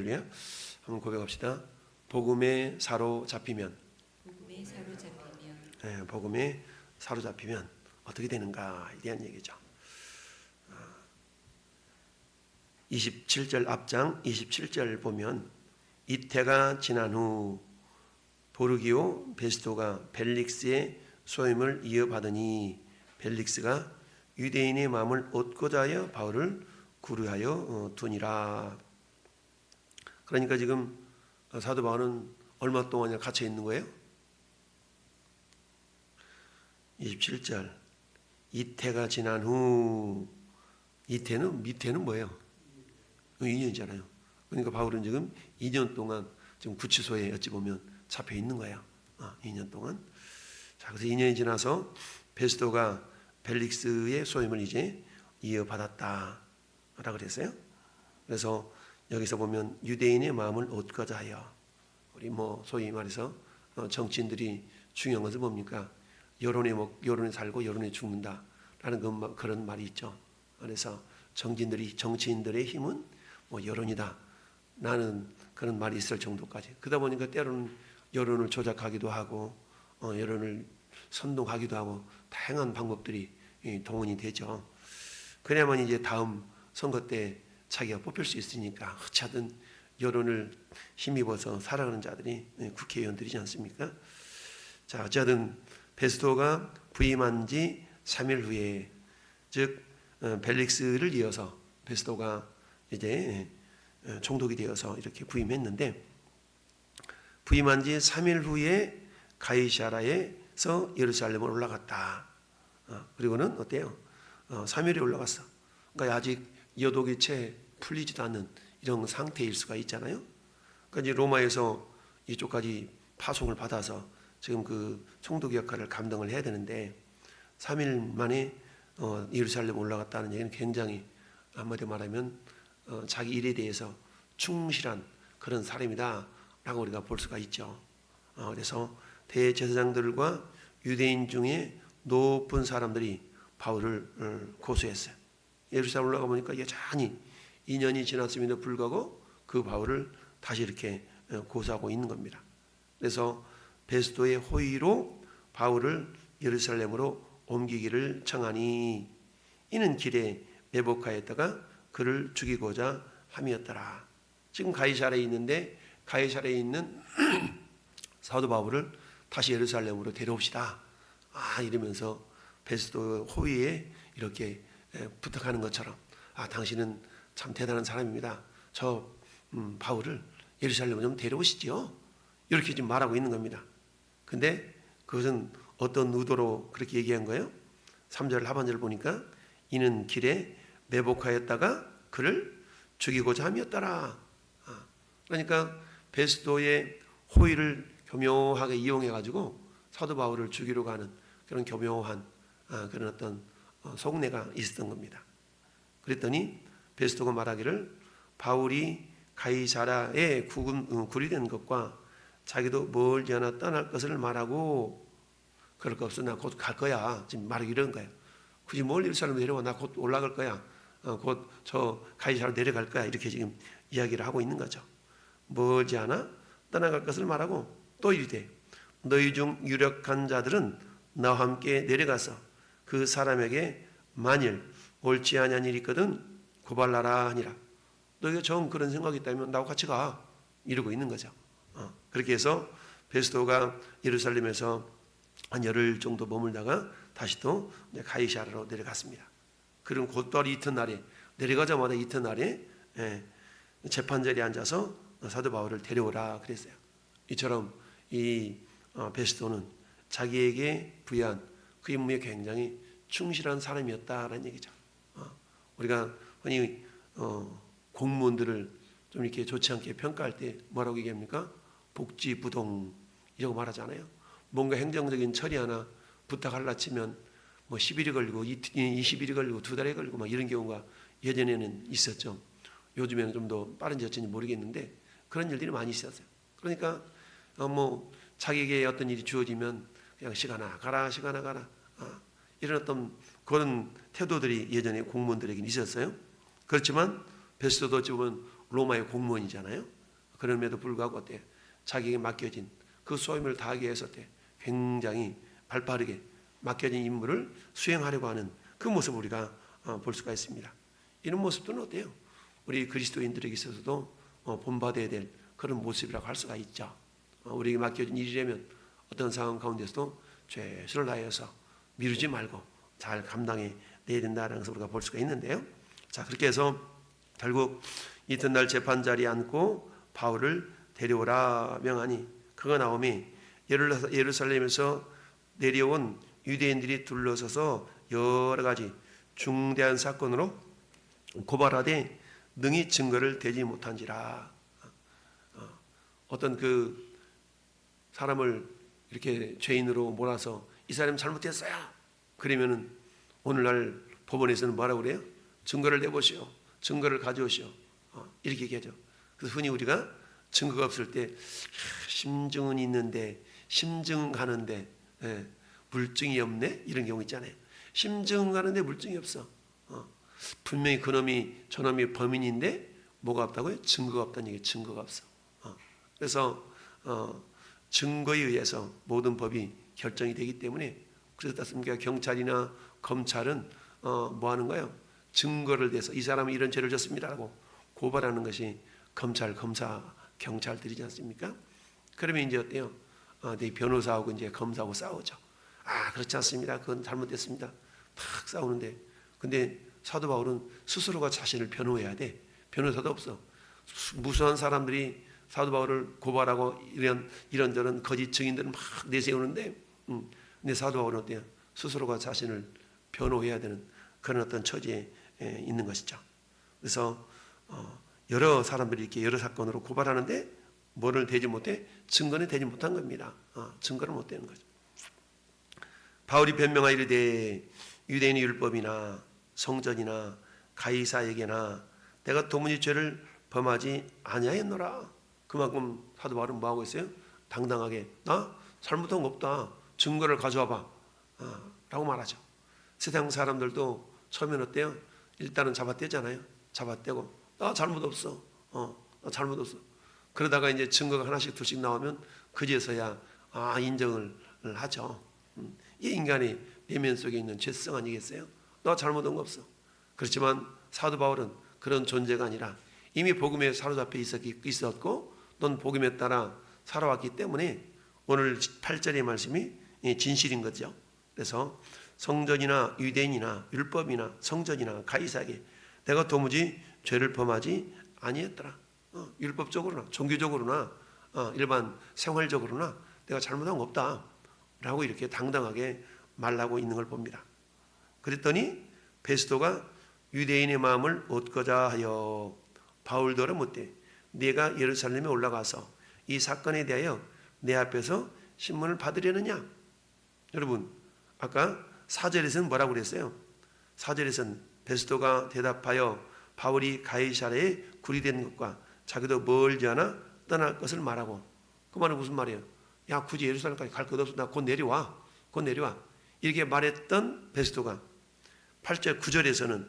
할렐루야. 한번 고백합시다. 복음에 사로잡히면, 복음에 사로잡히면 예, 복음에 사로잡히면 어떻게 되는가에 대한 얘기죠. 아, 27절 앞장 27절 보면 이태가 지난 후 보르기오 베스토가 벨릭스의 소임을 이어받으니 벨릭스가 유대인의 마음을 얻고자 하여 바울을 구류하여 어, 두니라. 그러니까 지금 사도 바울은 얼마 동안이나 갇혀 있는 거예요? 27절 이태가 지난 후 이태는 밑에는 뭐예요? 2년이잖아요. 그러니까 바울은 지금 2년 동안 지금 구치소에 어찌 보면 잡혀 있는 거예요. 어, 2년 동안. 자, 그래서 2년이 지나서 베스도가 벨릭스의 소임을 이제 이어받았다라고 그랬어요. 그래서 여기서 보면 유대인의 마음을 얻고자 하여 우리 뭐 소위 말해서 어, 정치인들이 중요한 것은 뭡니까? 여론에 먹 여론에 살고 여론에 죽는다라는 그, 그런 말이 있죠. 그래서 정치인들이 정치인들의 힘은 뭐 여론이다. 나는 그런 말이 있을 정도까지. 그러다 보니까 때로는 여론을 조작하기도 하고 어, 여론을 선동하기도 하고 다양한 방법들이 이, 동원이 되죠. 그래야만 이제 다음 선거 때 자기가 뽑힐 수 있으니까 어찌하든 여론을 힘입어서 살아가는 자들이 예, 국회의원들이지 않습니까? 자, 어쨌든 베스토가 부임한 지 3일 후에 즉 어, 벨릭스를 이어서 베스토가 이제 어, 총독이 되어서 이렇게 부임했는데 부임한 지 3일 후에 가이샤라에서 예루살렘으로 올라갔다. 어, 그리고는 어때요? 어, 3일에 올라갔어. 그러니까 아직 여독이 채 풀리지도 않는 이런 상태일 수가 있잖아요. 그러니까 로마에서 이쪽까지 파송을 받아서 지금 그 총독 역할을 감당을 해야 되는데 3일 만에 어, 예루살렘 올라갔다는 얘기는 굉장히 한마디 말하면 어, 자기 일에 대해서 충실한 그런 사람이다라고 우리가 볼 수가 있죠. 어, 그래서 대제사장들과 유대인 중에 높은 사람들이 바울을 어, 고소했어요. 예루살렘 올라가 보니까 여전히 2년이 지났음에도 불구하고 그 바울을 다시 이렇게 어, 고소하고 있는 겁니다. 그래서 베스도의 호의로 바울을 예루살렘으로 옮기기를 청하니 이는 길에 매복하였다가 그를 죽이고자 함이었더라. 지금 가이사라에 있는데 가이사라에 있는 사도 바울을 다시 예루살렘으로 데려옵시다. 아 이러면서 베스도 호위에 이렇게 부탁하는 것처럼 아 당신은 참 대단한 사람입니다. 저 음, 바울을 예루살렘으로 좀 데려오시지요. 이렇게 지금 말하고 있는 겁니다. 근데 그것은 어떤 의도로 그렇게 얘기한 거예요? 3절 하반절 보니까 이는 길에 매복하였다가 그를 죽이고자 함이었더라. 아, 그러니까 베스도의 호의를 교묘하게 이용해 가지고 사도 바울을 죽이러 가는 그런 교묘한 아, 그런 어떤 어, 속내가 있었던 겁니다. 그랬더니 베스도가 말하기를 바울이 가이사라에 구금, 어, 구리된 것과 자기도 멀지 않아 떠날 것을 말하고 그럴 거 없어 나 곧 갈 거야 지금 말하기 이런 거예요. 굳이 멀 예루살렘 내려와 나 곧 올라갈 거야. 어, 곧저 가이사로 내려갈 거야 이렇게 지금 이야기를 하고 있는 거죠. 멀지 않아 떠나갈 것을 말하고 또 이르되 너희 중 유력한 자들은 나와 함께 내려가서 그 사람에게 만일 옳지 아니한 일이 있거든 고발하라 하니라. 너희가 정 그런 생각이 있다면 나와 같이 가 이러고 있는 거죠. 어, 그렇게 해서 베스도가 예루살렘에서 한 열흘 정도 머물다가 다시 또 가이샤라로 내려갔습니다. 그럼 곧바로 이튿날에 내려가자마자 이튿날에 예, 재판자리에 앉아서 사도 바울을 데려오라 그랬어요. 이처럼 이 어, 베스도는 자기에게 부여한 그 임무에 굉장히 충실한 사람이었다라는 얘기죠. 어, 우리가 흔히 어, 공무원들을 좀 이렇게 좋지 않게 평가할 때 뭐라고 얘기합니까? 복지부동이라고 말하잖아요. 뭔가 행정적인 처리 하나 부탁하려 치면 뭐 10일이 걸리고 20일이 걸리고 두 달이 걸리고 막 이런 경우가 예전에는 있었죠. 요즘에는 좀 더 빠른지 어쩐지 모르겠는데 그런 일들이 많이 있었어요. 그러니까 어, 뭐 자기에게 어떤 일이 주어지면 그냥 시간아 가라 시간아 가라 아, 이런 어떤 그런 태도들이 예전에 공무원들에게 있었어요. 그렇지만 베스도도 어찌 보면 로마의 공무원이잖아요. 그럼에도 불구하고 어때? 자기에게 맡겨진 그 소임을 다하기 위해서 어때? 굉장히 발빠르게 맡겨진 임무를 수행하려고 하는 그 모습을 우리가 어, 볼 수가 있습니다. 이런 모습들은 어때요? 우리 그리스도인들에게 있어서도 어, 본받아야 될 그런 모습이라고 할 수가 있죠. 어, 우리에게 맡겨진 일이라면 어떤 상황 가운데서도 최선을 다해서 미루지 말고 잘 감당해 내야 된다는 것을 우리가 볼 수가 있는데요. 자 그렇게 해서 결국 이튿날 재판 자리에 앉고 바울을 데려오라 명하니 그가 나오미 예루살렘- 예루살렘에서 내려온 유대인들이 둘러서서 여러 가지 중대한 사건으로 고발하되 능히 증거를 대지 못한지라 어, 어떤 그 사람을 이렇게 죄인으로 몰아서 이 사람 잘못했어요. 그러면은 오늘날 법원에서는 뭐라고 그래요? 증거를 내보시오. 증거를 가져오시오. 어, 이렇게 얘기하죠. 그래서 흔히 우리가 증거가 없을 때 하, 심증은 있는데 심증 가는데 예, 물증이 없네 이런 경우 있잖아요. 심증 가는데 물증이 없어. 어, 분명히 그놈이 저놈이 범인인데 뭐가 없다고요? 증거가 없다는 얘기. 증거가 없어. 어, 그래서 어, 증거에 의해서 모든 법이 결정이 되기 때문에 그래서 따습니까 경찰이나 검찰은 어, 뭐 하는 거예요? 증거를 대서 이 사람은 이런 죄를 졌습니다라고 고발하는 것이 검찰, 검사, 경찰들이지 않습니까? 그러면 이제 어때요? 어, 내 변호사하고 이제 검사하고 싸우죠. 아 그렇지 않습니다. 그건 잘못됐습니다. 탁 싸우는데 근데 사도 바울은 스스로가 자신을 변호해야 돼. 변호사도 없어. 수- 무수한 사람들이 사도 바울을 고발하고 이런 이런저런 거짓 증인들을 막 내세우는데, 음, 근데 사도 바울은 어때요? 스스로가 자신을 변호해야 되는 그런 어떤 처지에 에, 있는 것이죠. 그래서 어, 여러 사람들이 이렇게 여러 사건으로 고발하는데 뭐를 대지 못해 증거는 대지 못한 겁니다. 어, 증거를 못 대는 거죠. 바울이 변명하 이르되 유대인의 율법이나 성전이나 가이사에게나 내가 도무지 죄를 범하지 아니하였노라. 그만큼 사도 바울은 뭐 하고 있어요? 당당하게 나 잘못한 거 없다. 증거를 가져와 봐. 어, 라고 말하죠. 세상 사람들도 처음엔 어때요? 일단은 잡아떼잖아요. 잡아떼고 나 잘못 없어. 어, 나 잘못 없어. 그러다가 이제 증거가 하나씩 둘씩 나오면 그제서야 아 인정을 하죠. 음, 이 인간의 내면 속에 있는 죄성 아니겠어요? 너 잘못한 거 없어. 그렇지만 사도 바울은 그런 존재가 아니라 이미 복음에 사로잡혀 있었기- 있었고 넌 복음에 따라 살아왔기 때문에 오늘 8절의 말씀이 이 진실인 거죠. 그래서 성전이나 유대인이나 율법이나 성전이나 가이사에게 내가 도무지 죄를 범하지 아니했더라. 어, 율법적으로나 종교적으로나 어, 일반 생활적으로나 내가 잘못한 거 없다. 라고 이렇게 당당하게 말하고 있는 걸 봅니다. 그랬더니 베스도가 유대인의 마음을 얻고자 하여 바울더러 못돼 내가 예루살렘에 올라가서 이 사건에 대하여 내 앞에서 신문을 받으려느냐? 여러분 아까 사절에서는 뭐라고 그랬어요? 사절에서는 베스도가 대답하여 바울이 가이사랴에 구리된 것과 자기도 멀지 않아 떠날 것을 말하고 그 말은 무슨 말이에요? 야 굳이 예루살렘까지 갈 것 없어 나 곧 내려와 곧 내려와 이렇게 말했던 베스도가 8절 9절에서는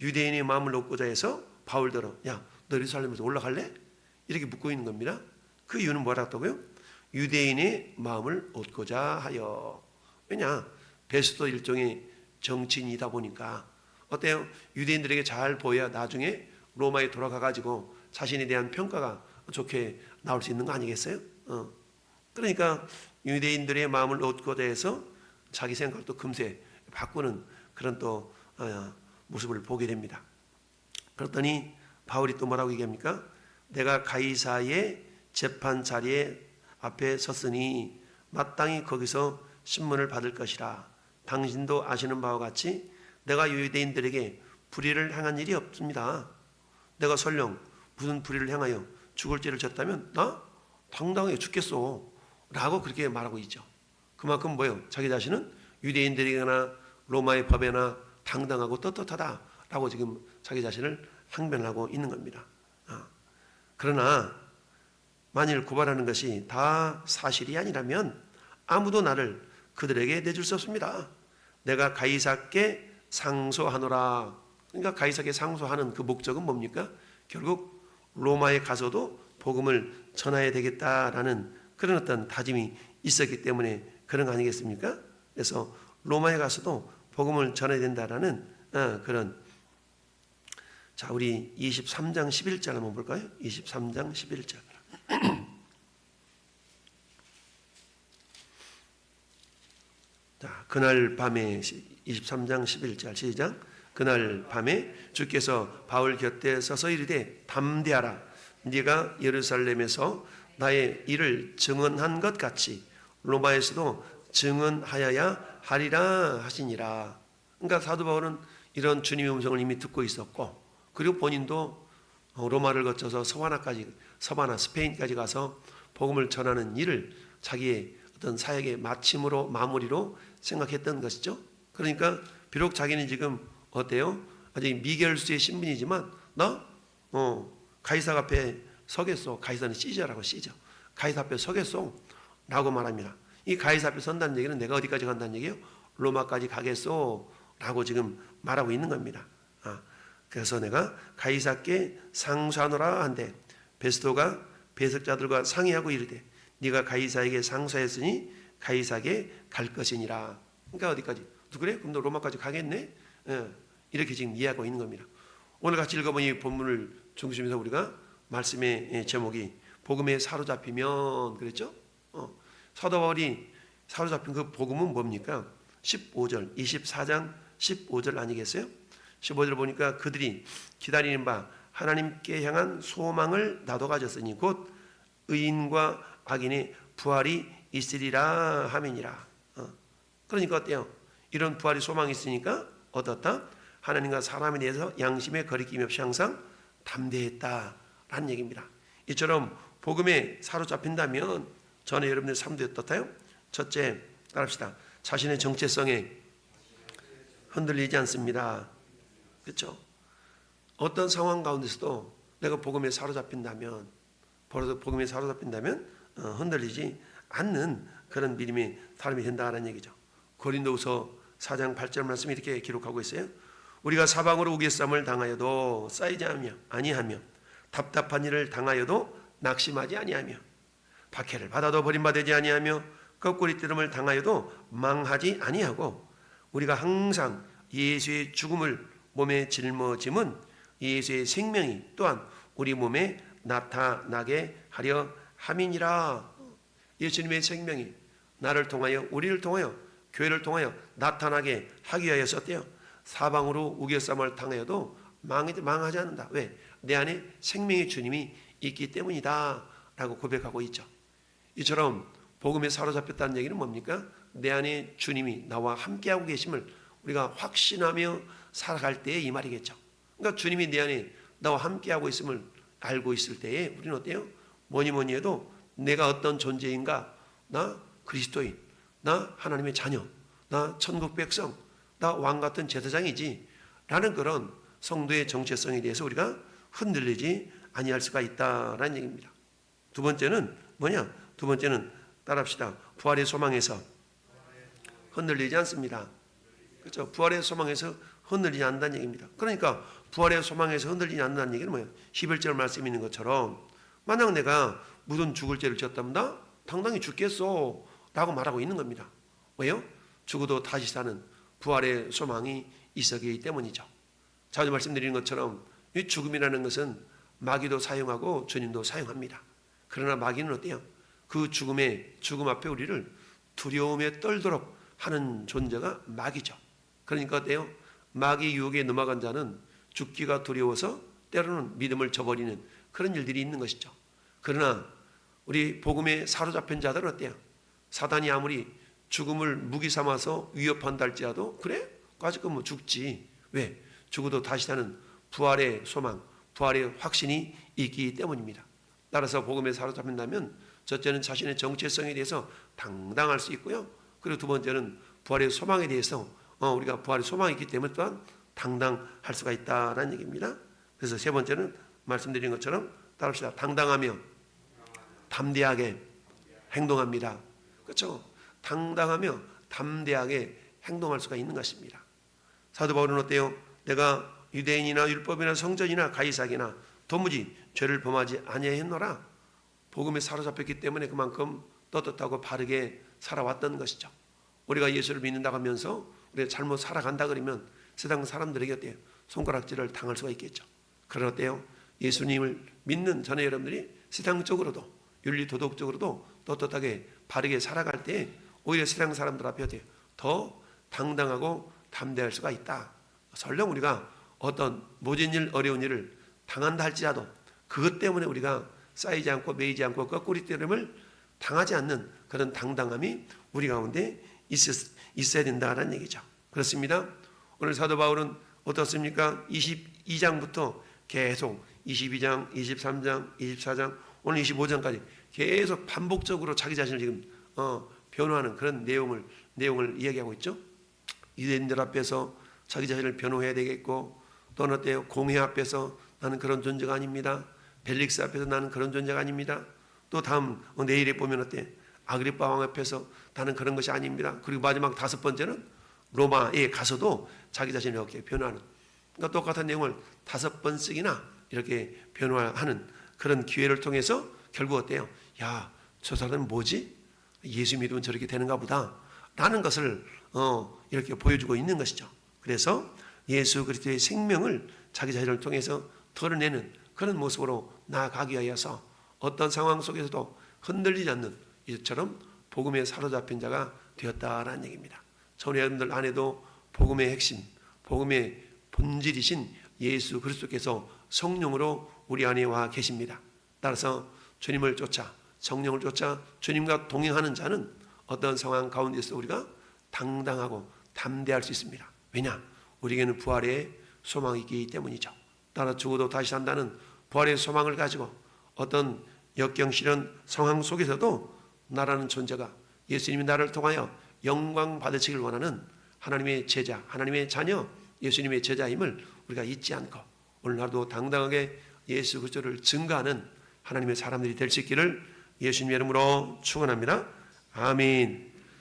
유대인의 마음을 얻고자 해서 바울더러 야너 예루살렘에서 올라갈래? 이렇게 묻고 있는 겁니다. 그 이유는 뭐라고요? 유대인의 마음을 얻고자 하여 왜냐 베스도 일종의 정치인이다 보니까 어때요? 유대인들에게 잘 보여야 나중에 로마에 돌아가 가지고 자신에 대한 평가가 좋게 나올 수 있는 거 아니겠어요? 어. 그러니까 유대인들의 마음을 얻고자 해서 자기 생각도 금세 바꾸는 그런 또 어, 모습을 보게 됩니다. 그랬더니 바울이 또 뭐라고 얘기합니까? 내가 가이사의 재판 자리에 앞에 섰으니 마땅히 거기서 신문을 받을 것이라. 당신도 아시는 바와 같이 내가 유대인들에게 불의를 행한 일이 없습니다. 내가 설령 무슨 불의를 행하여 죽을 죄를 졌다면 나 당당하게 죽겠어. 라고 그렇게 말하고 있죠. 그만큼 뭐요? 자기 자신은 유대인들이거나 로마의 법에나 당당하고 떳떳하다라고 지금 자기 자신을 항변하고 있는 겁니다. 아, 그러나 만일 고발하는 것이 다 사실이 아니라면 아무도 나를 그들에게 내줄 수 없습니다. 내가 가이사께 상소하노라. 그러니까 가이사께 상소하는 그 목적은 뭡니까? 결국 로마에 가서도 복음을 전해야 되겠다라는 그런 어떤 다짐이 있었기 때문에 그런 거 아니겠습니까? 그래서 로마에 가서도 복음을 전해야 된다라는 어, 그런 자 우리 23장 11절 한번 볼까요? 23장 11절 자, 그날 밤에 23장 11절 시작. 그날 밤에 주께서 바울 곁에 서서 이르되 담대하라. 네가 예루살렘에서 나의 일을 증언한 것 같이 로마에서도 증언하여야 하리라 하시니라. 그러니까 사도 바울은 이런 주님의 음성을 이미 듣고 있었고 그리고 본인도 로마를 거쳐서 서바나까지 서바나 스페인까지 가서 복음을 전하는 일을 자기의 어떤 사역의 마침으로 마무리로 생각했던 것이죠. 그러니까 비록 자기는 지금 어때요? 아직 미결수의 신분이지만 나 어, 가이사 앞에 서겠소. 가이사는 시저라고 시저. 가이사 앞에 서겠소. 라고 말합니다. 이 가이사 앞에 선다는 얘기는 내가 어디까지 간다는 얘기예요? 로마까지 가겠소. 라고 지금 말하고 있는 겁니다. 아, 그래서 내가 가이사께 상수하노라 한데 베스도가 배석자들과 상의하고 이르되 네가 가이사에게 상수했으니 가이사에게 갈 것이니라. 그러니까 어디까지? 그래? 그럼 너 로마까지 가겠네? 예, 이렇게 지금 이해하고 있는 겁니다. 오늘 같이 읽어본 이 본문을 중심에서 우리가 말씀의 예, 제목이 복음에 사로잡히면 그랬죠? 어, 사도 바울이 사로잡힌 그 복음은 뭡니까? 15절, 24장 15절 아니겠어요? 15절 보니까 그들이 기다리는 바 하나님께 향한 소망을 나도 가졌으니 곧 의인과 악인의 부활이 있으리라 함이니라. 어. 그러니까 어때요? 이런 부활이 소망이 있으니까 어떻다? 하나님과 사람에 대해서 양심의 거리낌 없이 항상 담대했다라는 얘기입니다. 이처럼 복음에 사로잡힌다면 전에 여러분들 삶도 어떻다요? 첫째, 따라합시다. 자신의 정체성에 흔들리지 않습니다. 그렇죠? 어떤 상황 가운데서도 내가 복음에 사로잡힌다면, 복음에 사로잡힌다면 어, 흔들리지 않는 그런 믿음의 사람이 된다는 얘기죠. 고린도후서 4장 8절 말씀 이렇게 기록하고 있어요. 우리가 사방으로 우겨쌈을 당하여도 쌓이지 아니하며 아니하며 답답한 일을 당하여도 낙심하지 아니하며 박해를 받아도 버림받지 아니하며 거꾸리 뜨름을 당하여도 망하지 아니하고 우리가 항상 예수의 죽음을 몸에 짊어짐은 예수의 생명이 또한 우리 몸에 나타나게 하려 함이니라. 예수님의 생명이 나를 통하여 우리를 통하여 교회를 통하여 나타나게 하기 어때요? 사방으로 우겨쌈을 당해도 망하지, 않는다. 왜? 내 안에 생명의 주님이 있기 때문이다. 라고 고백하고 있죠. 이처럼 복음에 사로잡혔다는 얘기는 뭡니까? 내 안에 주님이 나와 함께하고 계심을 우리가 확신하며 살아갈 때에 이 말이겠죠. 그러니까 주님이 내 안에 나와 함께하고 있음을 알고 있을 때에 우리는 어때요? 뭐니 뭐니 해도 내가 어떤 존재인가? 나 그리스도인, 나 하나님의 자녀, 나 천국 백성, 나 왕 같은 제사장이지. 라는 그런 성도의 정체성에 대해서 우리가 흔들리지 아니할 수가 있다라는 얘기입니다. 두 번째는 뭐냐? 두 번째는 따라합시다. 부활의 소망에서 흔들리지 않습니다. 그렇죠? 부활의 소망에서 흔들리지 않는다는 얘기입니다. 그러니까 부활의 소망에서 흔들리지 않는다는 얘기는 뭐예요? 11절 말씀 있는 것처럼 만약 내가 묻은 죽을 죄를 지었다면 나 당당히 죽겠어 라고 말하고 있는 겁니다. 왜요? 죽어도 다시 사는 부활의 소망이 있었기 때문이죠. 자주 말씀드리는 것처럼 이 죽음이라는 것은 마귀도 사용하고 주님도 사용합니다. 그러나 마귀는 어때요? 그 죽음의 죽음 앞에 우리를 두려움에 떨도록 하는 존재가 마귀죠. 그러니까 어때요? 마귀 유혹에 넘어간 자는 죽기가 두려워서 때로는 믿음을 저버리는 그런 일들이 있는 것이죠. 그러나 우리 복음에 사로잡힌 자들은 어때요? 사단이 아무리 죽음을 무기 삼아서 위협한다 할지라도 그래? 까짓거 뭐 죽지. 왜? 죽어도 다시 사는 부활의 소망, 부활의 확신이 있기 때문입니다. 따라서 복음에 사로잡힌다면 첫째는 자신의 정체성에 대해서 당당할 수 있고요. 그리고 두 번째는 부활의 소망에 대해서 어, 우리가 부활의 소망이 있기 때문에 또한 당당할 수가 있다라는 얘기입니다. 그래서 세 번째는 말씀드린 것처럼 따라합시다. 당당하며 담대하게 행동합니다. 그렇죠? 당당하며 담대하게 행동할 수가 있는 것입니다. 사도 바울은 어때요? 내가 유대인이나 율법이나 성전이나 가이사기나 도무지 죄를 범하지 아니하였노라. 복음에 사로잡혔기 때문에 그만큼 떳떳하고 바르게 살아왔던 것이죠. 우리가 예수를 믿는다고 하면서 우리가 잘못 살아간다 그러면 세상 사람들에게 어때요? 손가락질을 당할 수가 있겠죠. 그러나 어때요? 예수님을 믿는 전에 여러분들이 세상적으로도 윤리 도덕적으로도 떳떳하게 바르게 살아갈 때 오히려 세상 사람들 앞에 어때요? 더 당당하고 담대할 수가 있다. 설령 우리가 어떤 모진 일, 어려운 일을 당한다 할지라도 그것 때문에 우리가 쌓이지 않고 매이지 않고 거꾸리 때림을 당하지 않는 그런 당당함이 우리 가운데 있어야 된다는 얘기죠. 그렇습니다. 오늘 사도 바울은 어떻습니까? 22장부터 계속 22장, 23장, 24장, 오늘 25장까지 계속 반복적으로 자기 자신을 지금 어, 변호하는 그런 내용을 내용을 이야기하고 있죠. 유대인들 앞에서 자기 자신을 변호해야 되겠고 또는 어때요? 공회 앞에서 나는 그런 존재가 아닙니다. 벨릭스 앞에서 나는 그런 존재가 아닙니다. 또 다음 어, 내일에 보면 어때? 아그리파 왕 앞에서 나는 그런 것이 아닙니다. 그리고 마지막 다섯 번째는 로마에 가서도 자기 자신을 이렇게 변호하는 그러니까 똑같은 내용을 다섯 번 쓰기나 이렇게 변호하는 그런 기회를 통해서 결국 어때요? 야, 저 사람은 뭐지? 예수 믿으면 저렇게 되는가 보다. 라는 것을 어, 이렇게 보여주고 있는 것이죠. 그래서 예수 그리스도의 생명을 자기 자신을 통해서 드러내는 그런 모습으로 나아가기 위하여서 어떤 상황 속에서도 흔들리지 않는 이처럼 복음에 사로잡힌 자가 되었다라는 얘기입니다. 저는 여러분들 안에도 복음의 핵심, 복음의 본질이신 예수 그리스도께서 성령으로 우리 안에 와 계십니다. 따라서 주님을 쫓아 성령을 쫓아 주님과 동행하는 자는 어떤 상황 가운데서 우리가 당당하고 담대할 수 있습니다. 왜냐? 우리에게는 부활의 소망이 있기 때문이죠. 따라 죽어도 다시 산다는 부활의 소망을 가지고 어떤 역경실현 상황 속에서도 나라는 존재가 예수님이 나를 통하여 영광 받으시길 원하는 하나님의 제자, 하나님의 자녀, 예수님의 제자임을 우리가 잊지 않고 오늘 하루도 당당하게 예수 그리스도를 증거하는 하나님의 사람들이 될 수 있기를 예수님의 이름으로 축원합니다. 아멘.